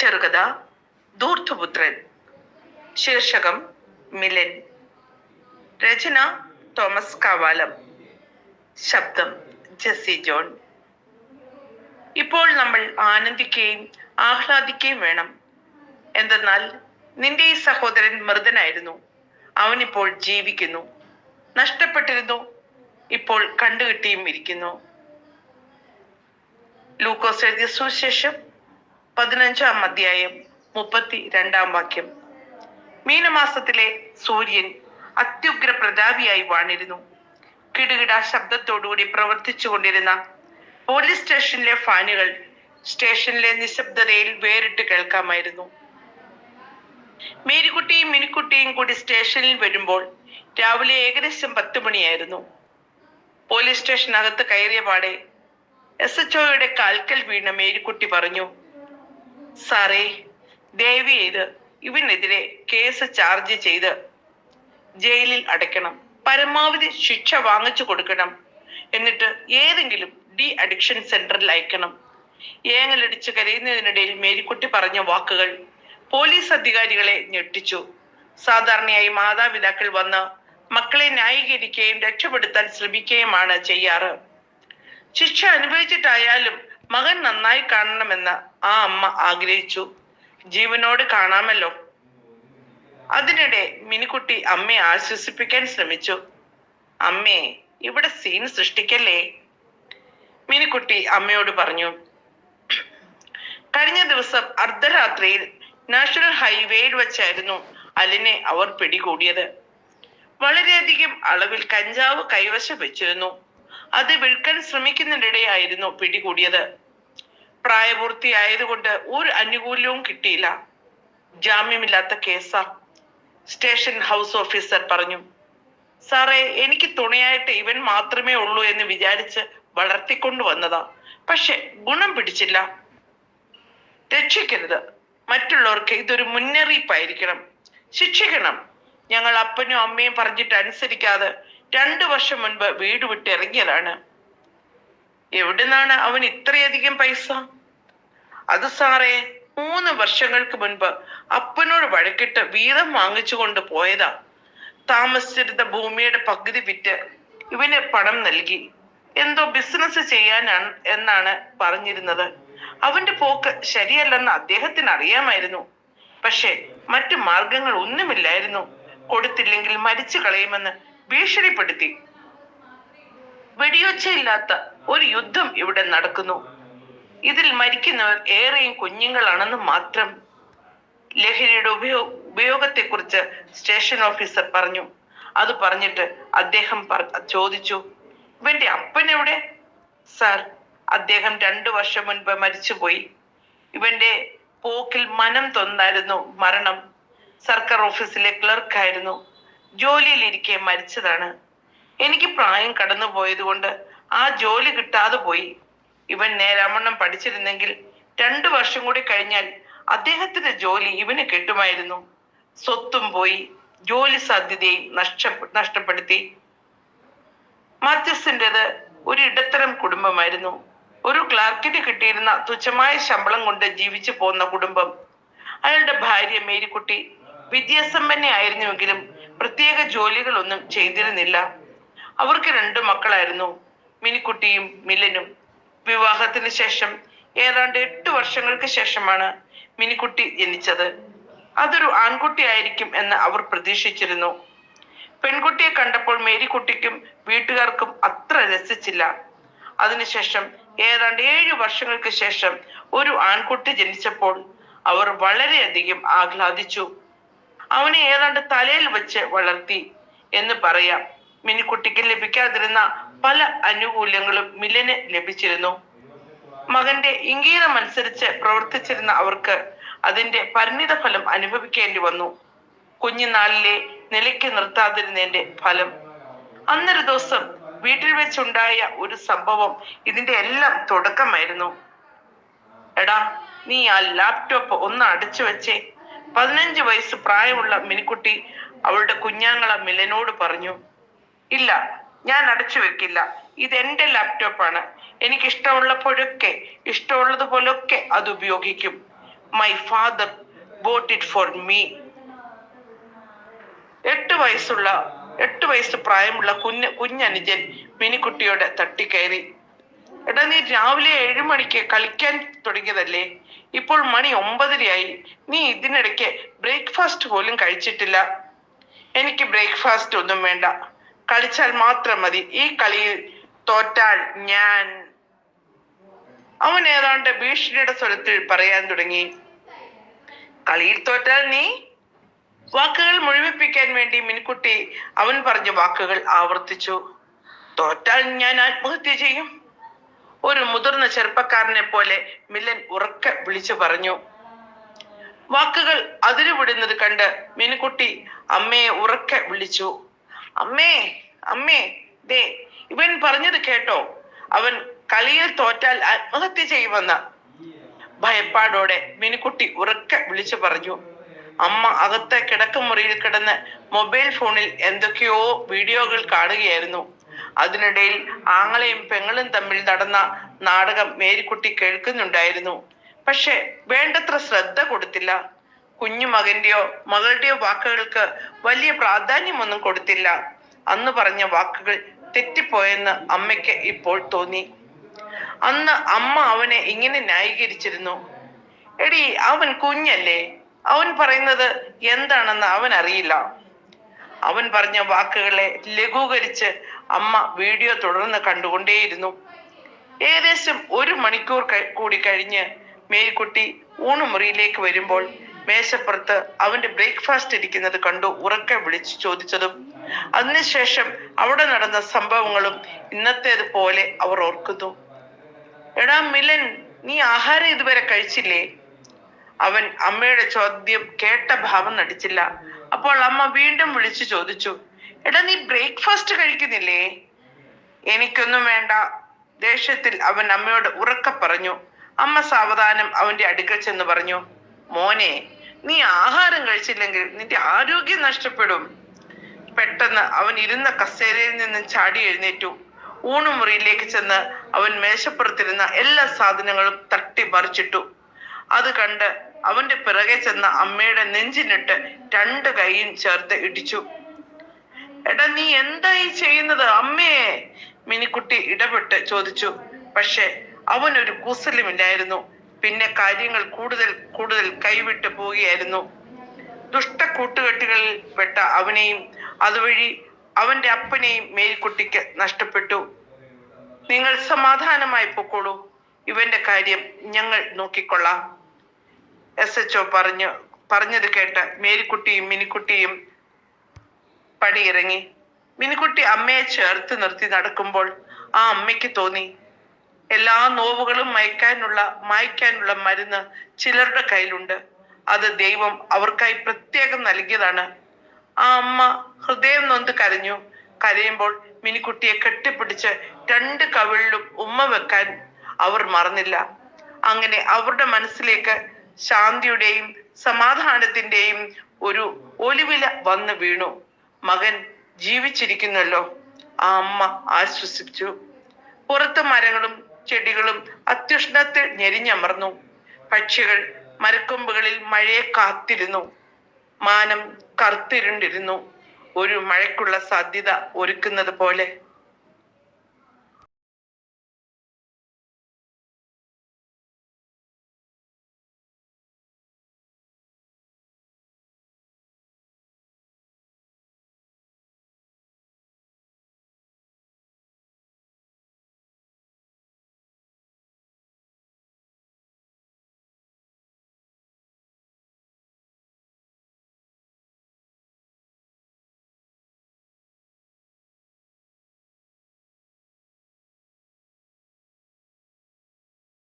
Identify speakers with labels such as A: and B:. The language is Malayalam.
A: ചെറുകഥ ധൂർത്തുപുത്രൻ ശീർഷകം മിലൻ രചന തോമസ് കാവാലം ശബ്ദം ജെസ്സി ജോൺ. ഇപ്പോൾ നമ്മൾ ആനന്ദിക്കുകയും ആഹ്ലാദിക്കുകയും വേണം. എന്തെന്നാൽ നിന്റെ ഈ സഹോദരൻ മൃതനായിരുന്നു. അവനിപ്പോൾ ജീവിക്കുന്നു. നഷ്ടപ്പെട്ടിരുന്നു. ഇപ്പോൾ കണ്ടുകിട്ടിയും ഇരിക്കുന്നു. ലൂക്കോസ് എഴുതിയ സുവിശേഷം. പതിനഞ്ചാം അധ്യായം മുപ്പത്തി രണ്ടാം വാക്യം. മീനമാസത്തിലെ സൂര്യൻ അത്യുഗ്ര പ്രതാപിയായി വാണിരുന്നു. കിടുകിട ശബ്ദത്തോടുകൂടി പ്രവർത്തിച്ചു കൊണ്ടിരുന്ന പോലീസ് സ്റ്റേഷനിലെ ഫാനുകൾ സ്റ്റേഷനിലെ നിശബ്ദതയിൽ വേറിട്ട് കേൾക്കാമായിരുന്നു. മേരിക്കുട്ടിയും മിനിക്കുട്ടിയും കൂടി സ്റ്റേഷനിൽ വരുമ്പോൾ രാവിലെ ഏകദേശം പത്ത് മണിയായിരുന്നു. പോലീസ് സ്റ്റേഷനകത്ത് കയറിയ പാടെ എസ് എച്ച് ഒയുടെ കാൽക്കൽ വീണ മേരിക്കുട്ടി പറഞ്ഞു സാറേ ദയവ് ചെയ്ത് ഇവനെതിരെ കേസ് ചാർജ് ചെയ്ത് ജയിലിൽ അടയ്ക്കണം. പരമാവധി ശിക്ഷ വാങ്ങിച്ചു കൊടുക്കണം. എന്നിട്ട് ഏതെങ്കിലും ഡി അഡിക്ഷൻ സെന്ററിൽ അയക്കണം. ഏങ്ങലടിച്ച് കരയുന്നതിനിടയിൽ മേരിക്കുട്ടി പറഞ്ഞ വാക്കുകൾ പോലീസ് അധികാരികളെ ഞെട്ടിച്ചു. സാധാരണയായി മാതാപിതാക്കൾ വന്ന് മക്കളെ ന്യായീകരിക്കുകയും രക്ഷപ്പെടുത്താൻ ശ്രമിക്കുകയുമാണ് ചെയ്യാറ്. ശിക്ഷ അനുഭവിച്ചിട്ടായാലും മകൻ നന്നായി കാണണമെന്ന് ആ അമ്മ ആഗ്രഹിച്ചു. ജീവനോട് കാണാമല്ലോ. അതിനിടെ മിനിക്കുട്ടി അമ്മയെ ആശ്വസിപ്പിക്കാൻ ശ്രമിച്ചു. അമ്മേ ഇവിടെ സീൻ സൃഷ്ടിക്കല്ലേ? മിനിക്കുട്ടി അമ്മയോട് പറഞ്ഞു കഴിഞ്ഞ ദിവസം അർദ്ധരാത്രിയിൽ നാഷണൽ ഹൈവേയിൽ വെച്ചായിരുന്നു അലിനെ അവർ പിടികൂടിയത്. വളരെയധികം അളവിൽ കഞ്ചാവ് കൈവശം വെച്ചിരുന്നു. അത് വിൽക്കാൻ ശ്രമിക്കുന്നതിനിടെയായിരുന്നു പിടികൂടിയത്. പ്രായപൂർത്തിയായതുകൊണ്ട് ഒരു അനുകൂല്യവും കിട്ടിയില്ല. ജാമ്യമില്ലാത്ത കേസാ. സ്റ്റേഷൻ ഹൗസ് ഓഫീസർ പറഞ്ഞു സാറേ എനിക്ക് തുണയായിട്ട് ഇവൻ മാത്രമേ ഉള്ളൂ എന്ന് വിചാരിച്ച് വളർത്തിക്കൊണ്ടു വന്നതാ. പക്ഷെ ഗുണം പിടിച്ചില്ല. രക്ഷിക്കരുത്. മറ്റുള്ളവർക്ക് ഇതൊരു മുന്നറിയിപ്പായിരിക്കണം. ശിക്ഷിക്കണം. ഞങ്ങൾ അപ്പനും അമ്മയും പറഞ്ഞിട്ട് അനുസരിക്കാതെ രണ്ടു വർഷം മുൻപ് വീട് വിട്ടിറങ്ങിയതാണ്. എവിടുന്നാണ് അവൻ ഇത്രയധികം പൈസ? അത് സാറേ മൂന്ന് വർഷങ്ങൾക്ക് മുൻപ് അപ്പനോട് വഴക്കിട്ട് വീതം വാങ്ങിച്ചു കൊണ്ട് പോയതാ. താമസിച്ചിരുന്ന ഭൂമിയുടെ പകുതി വിറ്റ് ഇവന് പണം നൽകി. എന്തോ ബിസിനസ് ചെയ്യാനാണ് എന്നാണ് പറഞ്ഞിരുന്നത്. അവന്റെ പോക്ക് ശരിയല്ലെന്ന് അദ്ദേഹത്തിന് അറിയാമായിരുന്നു. പക്ഷെ മറ്റു മാർഗങ്ങൾ ഒന്നുമില്ലായിരുന്നു. കൊടുത്തില്ലെങ്കിൽ മരിച്ചു കളയുമെന്ന് ഭീഷണിപ്പെടുത്തി. വെടിയൊച്ചയില്ലാത്ത ഒരു യുദ്ധം ഇവിടെ നടക്കുന്നു. ഇതിൽ മരിക്കുന്നവർ ഏറെയും കുഞ്ഞുങ്ങളാണെന്ന് മാത്രം ലഹരിയുടെ ഉപയോഗ ഉപയോഗത്തെക്കുറിച്ച് സ്റ്റേഷൻ ഓഫീസർ പറഞ്ഞു. അത് പറഞ്ഞിട്ട് അദ്ദേഹം പറ- ചോദിച്ചു ഇവന്റെ അപ്പൻ എവിടെ? സാർ അദ്ദേഹം രണ്ടു വർഷം മുൻപ് മരിച്ചുപോയി. ഇവന്റെ പോക്കിൽ മനം തൊന്നായിരുന്നു മരണം. സർക്കാർ ഓഫീസിലെ ക്ലർക്കായിരുന്നു ജോലിയിലിരിക്കെ മരിച്ചതാണ്. എനിക്ക് പ്രായം കടന്നു പോയത് കൊണ്ട് ആ ജോലി കിട്ടാതെ പോയി. ഇവൻ നേരാമണ്ണം പഠിച്ചിരുന്നെങ്കിൽ രണ്ടു വർഷം കൂടി കഴിഞ്ഞാൽ അദ്ദേഹത്തിന്റെ ജോലി ഇവന് കിട്ടുമായിരുന്നു. സ്വത്തും പോയി ജോലി സാധ്യതയും നഷ്ട നഷ്ടപ്പെടുത്തി. മാത്യുസിന്റെത് ഒരു ഇടത്തരം കുടുംബമായിരുന്നു. ഒരു ക്ലാർക്കിന് കിട്ടിയിരുന്ന തുച്ഛമായ ശമ്പളം കൊണ്ട് ജീവിച്ചു പോന്ന കുടുംബം. അയാളുടെ ഭാര്യ മേരിക്കുട്ടി വിദ്യാസമ്പന്നയായിരുന്നുവെങ്കിലും പ്രത്യേക ജോലികളൊന്നും ചെയ്തിരുന്നില്ല. അവർക്ക് രണ്ടു മക്കളായിരുന്നു. മിനിക്കുട്ടിയും മിലനും വിവാഹത്തിന് ശേഷം ഏതാണ്ട് എട്ട് വർഷങ്ങൾക്ക് ശേഷമാണ് മിനിക്കുട്ടി ജനിച്ചത്. അതൊരു ആൺകുട്ടി ആയിരിക്കും എന്ന് അവർ പ്രതീക്ഷിച്ചിരുന്നു. പെൺകുട്ടിയെ കണ്ടപ്പോൾ മേരിക്കുട്ടിക്കും വീട്ടുകാർക്കും അത്ര രസിച്ചില്ല. അതിനുശേഷം ഏതാണ്ട് ഏഴു വർഷങ്ങൾക്ക് ശേഷം ഒരു ആൺകുട്ടി ജനിച്ചപ്പോൾ അവർ വളരെയധികം ആഹ്ലാദിച്ചു. അവനെ ഏതാണ്ട് തലയിൽ വെച്ച് വളർത്തി എന്ന് പറയാം. മിനിക്കുട്ടിക്ക് ലഭിക്കാതിരുന്ന പല അനുകൂല്യങ്ങളും മിലന് ലഭിച്ചിരുന്നു. മകന്റെ ഇംഗീതം അനുസരിച്ച് പ്രവർത്തിച്ചിരുന്ന അവർക്ക് അതിന്റെ പരിണിത ഫലം അനുഭവിക്കേണ്ടി വന്നു. കുഞ്ഞുനാളിലെ നിലയ്ക്ക് നിർത്താതിരുന്നതിന്റെ ഫലം. അന്നൊരു ദിവസം വീട്ടിൽ വെച്ചുണ്ടായ ഒരു സംഭവം ഇതിന്റെ എല്ലാം തുടക്കമായിരുന്നു. എടാ നീ ആ ലാപ്ടോപ്പ് ഒന്ന് അടിച്ചു വെച്ചേ. പതിനഞ്ച് വയസ്സ് പ്രായമുള്ള മിനിക്കുട്ടി അവളുടെ കുഞ്ഞാങ്ങള മിലനോട് പറഞ്ഞു ഇല്ല ഞാൻ അടച്ചു വെക്കില്ല. ഇത് എന്റെ ലാപ്ടോപ്പാണ്. എനിക്ക് ഇഷ്ടമുള്ളപ്പോഴൊക്കെ ഇഷ്ടമുള്ളതുപോലൊക്കെ അത് ഉപയോഗിക്കും. My father bought it for me എട്ട് വയസ്സുള്ള എട്ട് വയസ്സ് പ്രായമുള്ള കുഞ്ഞ് കുഞ്ഞനുജൻ മിനിക്കുട്ടിയോട് തട്ടിക്കയറി. എടാ നീ രാവിലെ ഏഴു മണിക്ക് കളിക്കാൻ തുടങ്ങിയതല്ലേ? ഇപ്പോൾ മണി ഒമ്പതരയായി. നീ ഇതിനിടയ്ക്ക് ബ്രേക്ക്ഫാസ്റ്റ് പോലും കഴിച്ചിട്ടില്ല. എനിക്ക് ബ്രേക്ക്ഫാസ്റ്റ് ഒന്നും വേണ്ട. കളിച്ചാൽ മാത്രം മതി. ഈ കളിയിൽ തോറ്റാൽ ഞാൻ. അവൻ ഏതാണ്ട് ഭീഷണിയുടെ സ്വരത്തിൽ പറയാൻ തുടങ്ങി. കളിയിൽ തോറ്റാൽ നീ? വാക്കുകൾ മുഴുവിപ്പിക്കാൻ വേണ്ടി മിൻകുട്ടി അവൻ പറഞ്ഞ വാക്കുകൾ ആവർത്തിച്ചു. തോറ്റാൽ ഞാൻ ആത്മഹത്യ ചെയ്യും. ഒരു മുതിർന്ന ചെറുപ്പക്കാരനെ പോലെ മില്ലൻ ഉറക്കെ വിളിച്ചു പറഞ്ഞു. വാക്കുകൾ അതിരുവിടുന്നത് കണ്ട് മിനുക്കുട്ടി അമ്മയെ ഉറക്കെ വിളിച്ചു. അമ്മേ അമ്മേ ദേ ഇവൻ പറഞ്ഞത് കേട്ടോ. അവൻ കളിയിൽ തോറ്റാൽ ആത്മഹത്യ ചെയ്യുമെന്ന്. ഭയപ്പാടോടെ മിനുക്കുട്ടി ഉറക്കെ വിളിച്ചു പറഞ്ഞു. അമ്മ അകത്തെ കിടക്കമുറിയിൽ കിടന്ന് മൊബൈൽ ഫോണിൽ എന്തൊക്കെയോ വീഡിയോകൾ കാണുകയായിരുന്നു. അതിനിടയിൽ ആങ്ങളെയും പെങ്ങളും തമ്മിൽ നടന്ന നാടകം മേരിക്കുട്ടി കേൾക്കുന്നുണ്ടായിരുന്നു. പക്ഷെ വേണ്ടത്ര ശ്രദ്ധ കൊടുത്തില്ല. കുഞ്ഞു മകന്റെയോ മകളുടെയോ വാക്കുകൾക്ക് വലിയ പ്രാധാന്യമൊന്നും കൊടുത്തില്ല. അന്ന് പറഞ്ഞ വാക്കുകൾ തെറ്റിപ്പോയെന്ന് അമ്മയ്ക്ക് ഇപ്പോൾ തോന്നി. അന്ന് അമ്മ അവനെ ഇങ്ങനെ ന്യായീകരിച്ചിരുന്നു. എടി അവൻ കുഞ്ഞല്ലേ? അവൻ പറയുന്നത് എന്താണെന്ന് അവൻ അറിയില്ല അവൻ പറഞ്ഞ വാക്കുകളെ ലഘൂകരിച്ച് അമ്മ വീഡിയോ തുടർന്ന് കണ്ടുകൊണ്ടേയിരുന്നു. ഏകദേശം ഒരു മണിക്കൂർ കൂടി കഴിഞ്ഞ് മേരിക്കുട്ടി ഊണുമുറിയിലേക്ക് വരുമ്പോൾ മേശപ്പുറത്ത് അവന്റെ ബ്രേക്ക്ഫാസ്റ്റ് ഇരിക്കുന്നത് കണ്ടു ഉറക്കെ വിളിച്ചു ചോദിച്ചതും അതിനുശേഷം അവിടെ നടന്ന സംഭവങ്ങളും ഇന്നത്തേത് പോലെ അവർ ഓർക്കുന്നു. എടാ മിലൻ നീ ആഹാരം ഇതുവരെ കഴിച്ചില്ലേ? അവൻ അമ്മയുടെ ചോദ്യം കേട്ട ഭാവം നടിച്ചില്ല. അപ്പോൾ അമ്മ വീണ്ടും വിളിച്ചു ചോദിച്ചു എടാ നീ ബ്രേക്ക്ഫാസ്റ്റ് കഴിക്കുന്നില്ലേ? എനിക്കൊന്നും വേണ്ട ദേഷ്യത്തിൽ അവൻ അമ്മയോട് ഉറക്ക പറഞ്ഞു. അമ്മ സാവധാനം അവന്റെ അടുക്കൽ ചെന്ന് പറഞ്ഞു മോനെ നീ ആഹാരം കഴിച്ചില്ലെങ്കിൽ നിന്റെ ആരോഗ്യം നഷ്ടപ്പെടും. പെട്ടെന്ന് അവൻ ഇരുന്ന കസേരയിൽ നിന്നും ചാടി എഴുന്നേറ്റു. ഊണുമുറിയിലേക്ക് ചെന്ന് അവൻ മേശപ്പുറത്തിരുന്ന എല്ലാ സാധനങ്ങളും തട്ടി മറിച്ചിട്ടു അത് കണ്ട് അവന്റെ പിറകെ ചെന്ന അമ്മയുടെ നെഞ്ചിനിട്ട് രണ്ട് കൈയും ചേർത്ത് ഇടിച്ചു. എടാ നീ എന്തായി ചെയ്യുന്നത്? അമ്മയെ മിനിക്കുട്ടി ഇടപെട്ട് ചോദിച്ചു. പക്ഷെ അവനൊരു കൂസലുമില്ലായിരുന്നു. പിന്നെ കാര്യങ്ങൾ കൂടുതൽ കൂടുതൽ കൈവിട്ടു പോവുകയായിരുന്നു. ദുഷ്ട കൂട്ടുകെട്ടുകളിൽ പെട്ട അവനെയും അതുവഴി അവന്റെ അപ്പനെയും മേരിക്കുട്ടിക്ക് നഷ്ടപ്പെട്ടു. നിങ്ങൾ സമാധാനമായി പൊക്കോളൂ. ഇവന്റെ കാര്യം ഞങ്ങൾ നോക്കിക്കൊള്ളാം. എസ് എച്ച് ഒ പറഞ്ഞു പറഞ്ഞത് കേട്ട് മേരിക്കുട്ടിയും മിനിക്കുട്ടിയും പടിയിറങ്ങി. മിനിക്കുട്ടി അമ്മയെ ചേർത്ത് നിർത്തി നടക്കുമ്പോൾ ആ അമ്മയ്ക്ക് തോന്നി എല്ലാ നോവുകളും മയക്കാനുള്ള മായ്ക്കാനുള്ള മരുന്ന് ചിലരുടെ കയ്യിലുണ്ട്. അത് ദൈവം അവർക്കായി പ്രത്യേകം നൽകിയതാണ്. ആ അമ്മ ഹൃദയം നൊന്ത് കരഞ്ഞു. കരയുമ്പോൾ മിനിക്കുട്ടിയെ കെട്ടിപ്പിടിച്ച് രണ്ട് കവിളിലും ഉമ്മ വെക്കാൻ അവർ മറന്നില്ല. അങ്ങനെ അവരുടെ മനസ്സിലേക്ക് ശാന്തിയുടെയും സമാധാനത്തിന്റെയും ഒരു ഒലിവില വന്നു വീണു. മകൻ ജീവിച്ചിരിക്കുന്നല്ലോ. ആ അമ്മ ആശ്വസിച്ചു. പുറത്ത് മരങ്ങളും ചെടികളും അത്യുഷ്ണത്തിൽ ഞെരിഞ്ഞമർന്നു. പക്ഷികൾ മരക്കൊമ്പുകളിൽ മഴയെ കാത്തിരുന്നു. മാനം കറുത്തിരുണ്ടിരുന്നു. ഒരു മഴയ്ക്കുള്ള സാധ്യത ഒരുക്കുന്നത് പോലെ